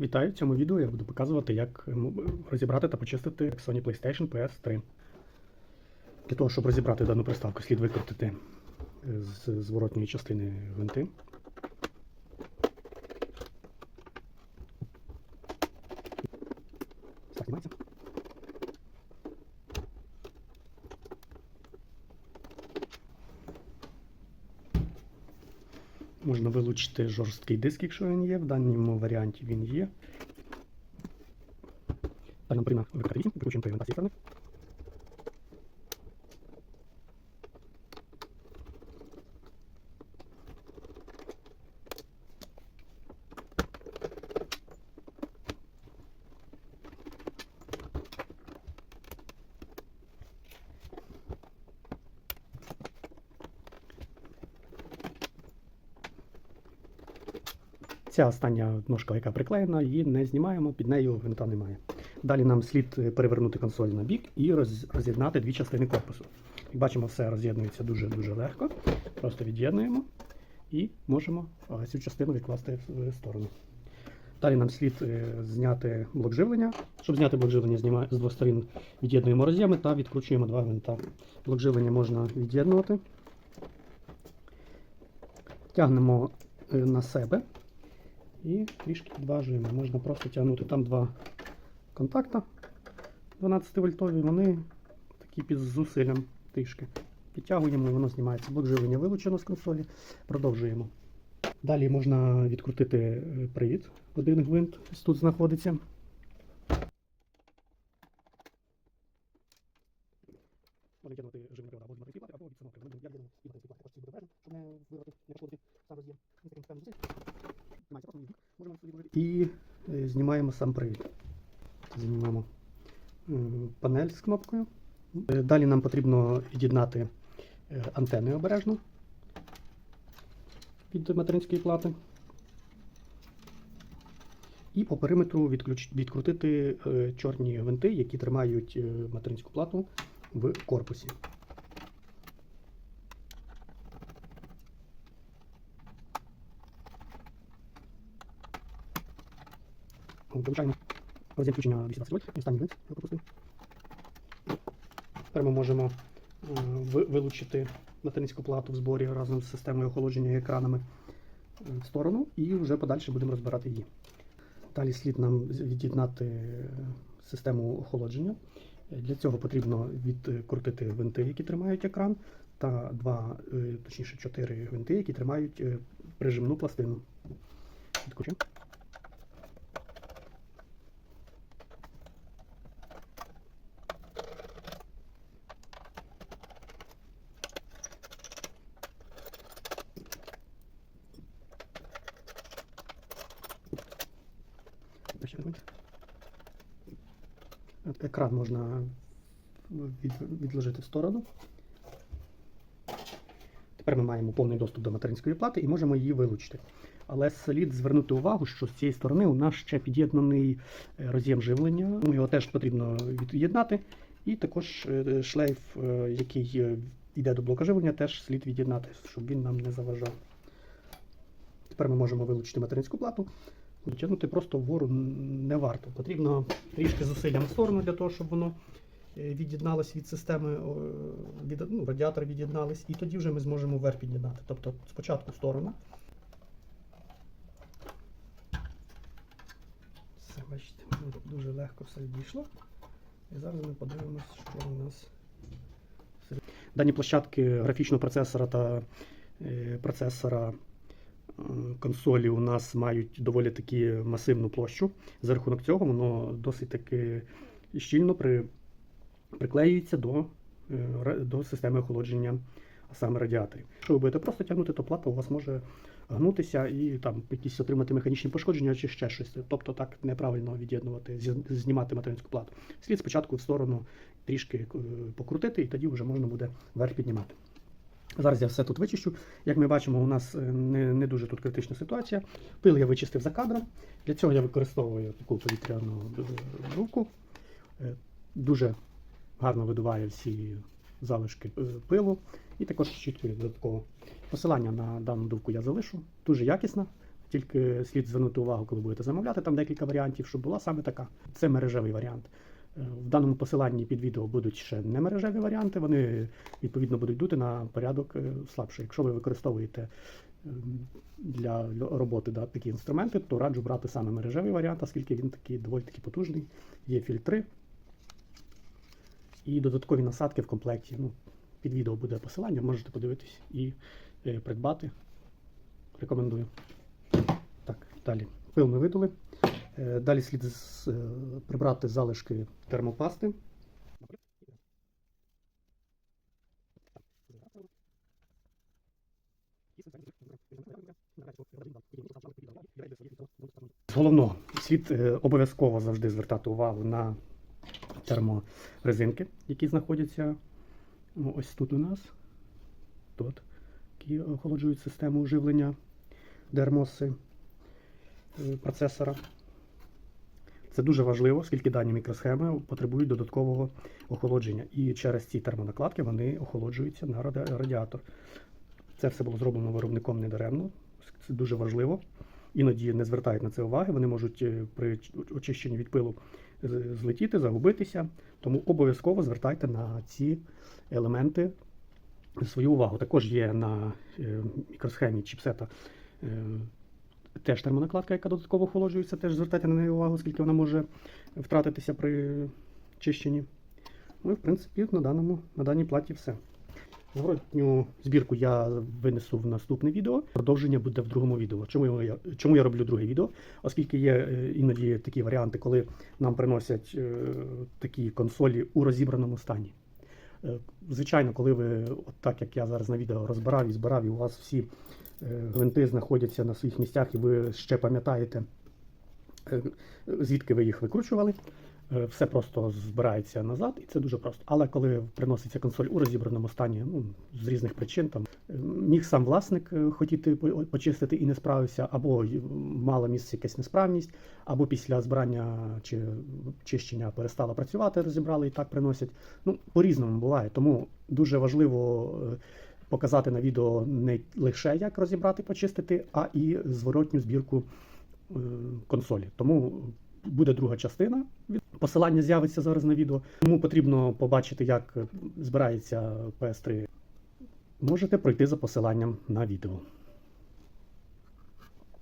Вітаю! В цьому відео я буду показувати, як розібрати та почистити Sony PlayStation PS3. Для того, щоб розібрати дану приставку, слід викрутити е, з зворотньої частини гвинти. Так, знімається. Можна вилучити жорсткий диск, якщо він є. В даному варіанті він є. Далі нам потрібно викрити вісім, підключимо Ця остання ножка, яка приклеєна, її не знімаємо, під нею гвинта немає. Далі нам слід е, перевернути консоль на бік і роз'єднати дві частини корпусу. Як бачимо, все роз'єднується дуже-дуже легко. Просто від'єднуємо і можемо е, цю частину відкласти в сторону. Далі нам слід е, зняти блок живлення. Щоб зняти блок живлення, з двох сторін від'єднуємо роз'єми та відкручуємо два гвинта. Блок живлення можна від'єднувати. Тягнемо е, на себе і трішки підважуємо. Можна просто тягнути там два контакта 12 вольтові, вони такі під зусиллям трішки. Підтягуємо і воно знімається. Блок живлення вилучено з консолі. Продовжуємо. Далі можна відкрутити е, привід. Один гвинт тут знаходиться. Можна тягнути живлення привода або від материнської плати, або від самого приводу. Я від'єдную від материнської плати. Також ці буде обережно, щоб не вирвати, не пошкодити сам роз'єм. Ось таким певним зусиллям. Знімається просто в бік. Можемо собі вложити. І е, знімаємо сам привід. Знімаємо панель з кнопкою. Е, Далі нам потрібно від'єднати е, антени обережно від материнської плати. І по периметру відключ... відкрутити чорні гвинти, які тримають материнську плату в корпусі. Виключаємо роз'єм включення 220 вольт, останній гвинт я пропустив. Тепер ми можемо е, вилучити материнську плату в зборі разом з системою охолодження і екранами е, в сторону і вже подальше будемо розбирати її. Далі слід нам від'єднати е, систему охолодження. Для цього потрібно відкрутити гвинти, які тримають екран, та два, точніше, чотири гвинти, які тримають прижимну пластину. Відкручуємо. Ще один Екран можна відложити в сторону. Тепер ми маємо повний доступ до материнської плати і можемо її вилучити. Але слід звернути увагу, що з цієї сторони у нас ще під'єднаний е, роз'єм живлення. Його теж потрібно від'єднати. І також е, шлейф, е, який е, йде до блока живлення, теж слід від'єднати, щоб він нам не заважав. Тепер ми можемо вилучити материнську плату. Тягнути просто вгору не варто. Потрібно трішки зусиллям в сторону для того, щоб воно е, від'єдналось від системи, від, ну, радіатор від'єднались, і тоді вже ми зможемо вверх під'єднати. Тобто спочатку в сторону. Все, бачите, дуже легко все дійшло. І зараз ми подивимося, що у нас. Дані площадки графічного процесора та е, процесора консолі у нас мають доволі таки масивну площу. За рахунок цього воно досить таки щільно при, приклеюється до, е, до системи охолодження, а саме радіаторів. Якщо ви будете просто тягнути, то плата у вас може гнутися і там якісь отримати механічні пошкодження чи ще щось. Тобто так неправильно від'єднувати, знімати материнську плату. Слід спочатку в сторону трішки е, покрутити, і тоді вже можна буде вверх піднімати. Зараз я все тут вичищу. Як ми бачимо, у нас е, не, не дуже тут критична ситуація. Пил я вичистив за кадром. Для цього я використовую таку повітряну е, руку. Е, Дуже гарно видуває всі залишки пилу. І також щіткою додатково. Посилання на дану дувку я залишу. Дуже якісна. Тільки слід звернути увагу, коли будете замовляти там декілька варіантів, щоб була саме така. Це мережевий варіант. Е, В даному посиланні під відео будуть ще не мережеві варіанти. Вони відповідно будуть йдути на порядок е, слабше. Якщо ви використовуєте ем, для для роботи да, такі інструменти, то раджу брати саме мережевий варіант, оскільки він такий доволі таки потужний. Є фільтри і додаткові насадки в комплекті. Ну, під відео буде посилання, можете подивитись і е, придбати. Рекомендую. Так, далі. Пил ми видали. Е, Далі слід е, прибрати залишки термопасти. З головного слід е, обов'язково завжди звертати увагу на терморезинки, які знаходяться ну, ось тут у нас. Тут, які охолоджують систему живлення дермоси процесора. Це дуже важливо, оскільки дані мікросхеми потребують додаткового охолодження. І через ці термонакладки вони охолоджуються на радіатор. Це все було зроблено виробником недаремно. Це дуже важливо. Іноді не звертають на це уваги. Вони можуть е, при очищенні від пилу злетіти, загубитися. Тому обов'язково звертайте на ці елементи свою увагу. Також є на е, мікросхемі чіпсета е, теж термонакладка, яка додатково охолоджується, теж звертайте на неї увагу, оскільки вона може втратитися при чищенні. Ну і в принципі на, даному, на даній платі все. Зворотню збірку я винесу в наступне відео. Продовження буде в другому відео. Чому я, чому я роблю друге відео? Оскільки є е, іноді такі варіанти, коли нам приносять е, такі консолі у розібраному стані. Е, Звичайно, коли ви, от так як я зараз на відео розбирав і збирав, і у вас всі гвинти знаходяться на своїх місцях, і ви ще пам'ятаєте, е, звідки ви їх викручували, е, все просто збирається назад, і це дуже просто. Але коли приноситься консоль у розібраному стані, ну, з різних причин, там е, міг сам власник е, хотіти почистити і не справився, або мала місце якась несправність, або після збирання чи чищення перестала працювати, розібрали і так приносять. Ну, по-різному буває. Тому дуже важливо е, показати на відео не лише як розібрати, почистити, а і зворотню збірку е, консолі. Тому буде друга частина. Посилання з'явиться зараз на відео. Тому потрібно побачити, як збирається PS3. Можете пройти за посиланням на відео.